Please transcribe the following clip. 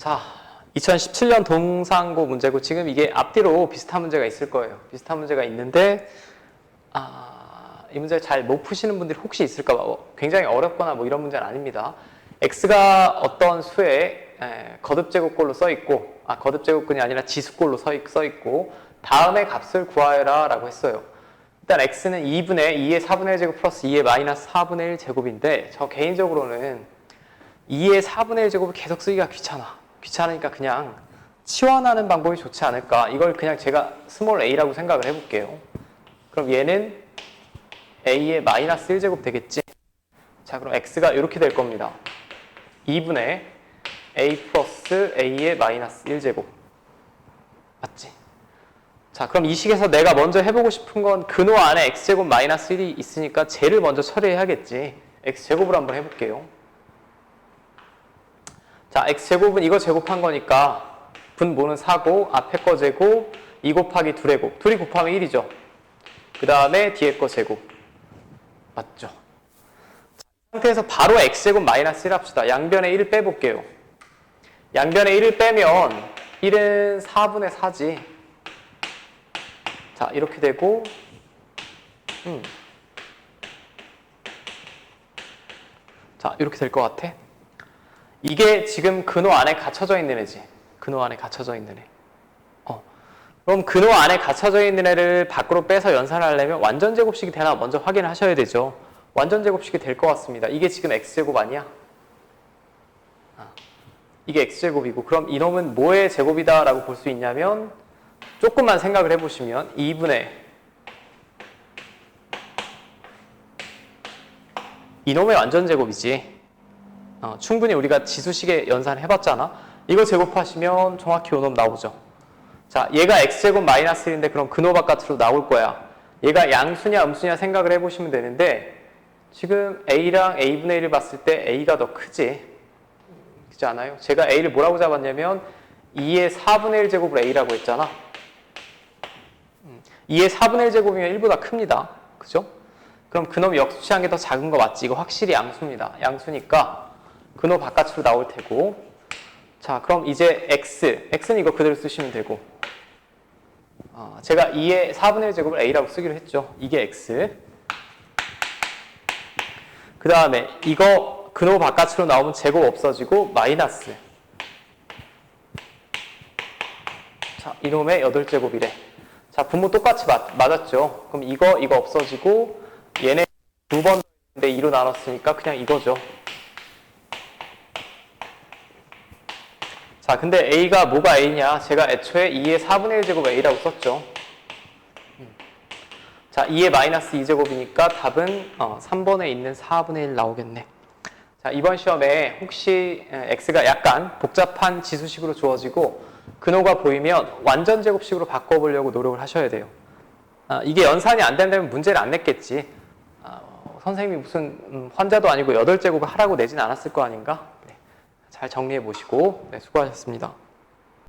자, 2017년 동상고 문제고 지금 이게 앞뒤로 비슷한 문제가 있을 거예요. 비슷한 문제가 있는데 아, 이 문제를 잘 못 푸시는 분들이 혹시 있을까 봐 뭐, 굉장히 어렵거나 뭐 이런 문제는 아닙니다. x가 어떤 수의 에, 거듭 제곱꼴로 써 있고 아 거듭 제곱근이 아니라 지수꼴로 써, 있고 다음의 값을 구하여라라고 했어요. 일단 x는 2분의 2의 4분의 1 제곱 플러스 2의 마이너스 4분의 1 제곱인데 저 개인적으로는 2의 4분의 1 제곱을 계속 쓰기가 귀찮아. 귀찮으니까 그냥 치환하는 방법이 좋지 않을까. 이걸 그냥 제가 스몰 a라고 생각을 해볼게요. 그럼 얘는 a의 마이너스 1제곱 되겠지? 자, 그럼 x가 이렇게 될 겁니다. 2분의 a 플러스 a의 마이너스 1제곱. 맞지? 자, 그럼 이 식에서 내가 먼저 해보고 싶은 건 근호 안에 x제곱 마이너스 1이 있으니까 쟤를 먼저 처리해야겠지. x제곱을 한번 해볼게요. 자, x제곱은 이거 제곱한 거니까 분모는 4고 앞에 거 제곱 2 곱하기 2의 곱. 둘이 곱하면 1이죠. 그 다음에 뒤에 거 제곱. 맞죠? 자, 이 상태에서 바로 x제곱 마이너스 1 합시다. 양변에 1을 빼볼게요. 양변에 1을 빼면 1은 4분의 4지. 자, 이렇게 되고 음. 자, 이렇게 될 것 같아. 이게 지금 근호 안에 갇혀져 있는 애지. 근호 안에 갇혀져 있는 애. 어. 그럼 근호 안에 갇혀져 있는 애를 밖으로 빼서 연산하려면 완전 제곱식이 되나 먼저 확인을 하셔야 되죠. 완전 제곱식이 될 것 같습니다. 이게 지금 x제곱 아니야? 아. 이게 x제곱이고 그럼 이놈은 뭐의 제곱이다 라고 볼 수 있냐면 조금만 생각을 해보시면 2분의 이놈의 완전 제곱이지. 어, 충분히 우리가 지수식에 연산해봤잖아. 이거 제곱하시면 정확히 요놈 나오죠. 자, 얘가 x제곱 마이너스 1인데 그럼 근호 바깥으로 나올 거야. 얘가 양수냐 음수냐 생각을 해보시면 되는데 지금 a랑 a분의 1을 봤을 때 a가 더 크지. 그렇지 않아요? 제가 a를 뭐라고 잡았냐면 2의 4분의 1 제곱을 a라고 했잖아. 2의 4분의 1 제곱이면 1보다 큽니다. 그죠? 그럼 그놈 역수치한 게 더 작은 거 맞지? 이거 확실히 양수입니다. 양수니까 근호 바깥으로 나올 테고 자 그럼 이제 x x는 이거 그대로 쓰시면 되고 어, 제가 2의 4분의 1 제곱을 a라고 쓰기로 했죠. 이게 x 그 다음에 이거 근호 바깥으로 나오면 제곱 없어지고 마이너스 자 이놈의 8제곱이래 자 분모 똑같이 맞, 맞았죠. 그럼 이거 이거 없어지고 얘네 두번 인데 2로 나눴으니까 그냥 이거죠. 자, 근데 a가 뭐가 a냐? 제가 애초에 2의 4분의 1 제곱 a라고 썼죠. 음. 자, 2의 마이너스 2제곱이니까 답은 어, 3번에 있는 4분의 1 나오겠네. 자, 이번 시험에 혹시 에, x가 약간 복잡한 지수식으로 주어지고 근호가 보이면 완전 제곱식으로 바꿔보려고 노력을 하셔야 돼요. 아, 이게 연산이 안 된다면 문제를 안 냈겠지. 아, 어, 선생님이 무슨 음, 환자도 아니고 8제곱을 하라고 내진 않았을 거 아닌가? 네. 잘 정리해 보시고 네, 수고하셨습니다.